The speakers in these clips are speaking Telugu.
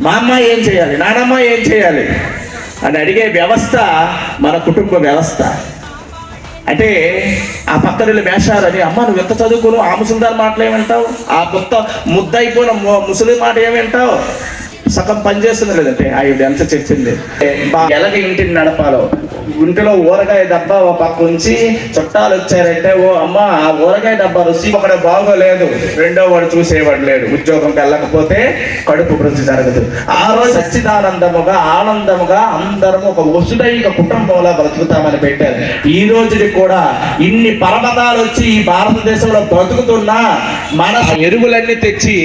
మా అమ్మ ఏం చేయాలి? నానమ్మ ఏం చేయాలి? అని అడిగే వ్యవస్థ మన కుటుంబ వ్యవస్థ. అంటే ఆ పక్కన మేషారని అమ్మ నువ్వు ఎంత చదువుకోను ఆ ముసలిదారి మాటలు ఏమంటావు? ఆ కొత్త ముద్ద అయిపోయిన ముసలి మాట ఏమంటావు? సగం పనిచేస్తుంది లేదంటే ఆవిడ ఎంత చెప్పింది. ఎలాగ ఇంటిని నడపాలో? ఇంటిలో ఊరగాయ డబ్బా ఒక పక్క ఉంచి చుట్టాలు వచ్చారంటే ఓ అమ్మ ఆ ఊరగాయ డబ్బా రుచి ఒకటి బాగోలేదు. రెండో వాడు చూసేవాడు లేడు. ఉద్యోగం వెళ్ళకపోతే కడుపు వృద్ధి జరగదు. ఆ రోజు సచ్చిదానందముగా ఆనందముగా అందరం ఒక వసుదైక కుటుంబంలో బ్రతుకుతామని పెట్టారు. ఈ రోజుకి కూడా ఇన్ని పర్వతాలు వచ్చి ఈ భారతదేశంలో బ్రతుకుతున్నా మన ఎరువులన్నీ తెచ్చి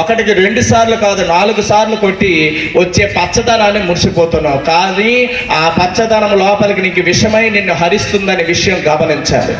ఒకటికి రెండు సార్లు కాదు నాలుగు సార్లు కాబట్టి వచ్చే పచ్చదనాన్ని మురిసిపోతున్నావు. కానీ ఆ పచ్చదనం లోపలికి నీకు విషమై నిన్ను హరిస్తుందనే విషయం గమనించాలి.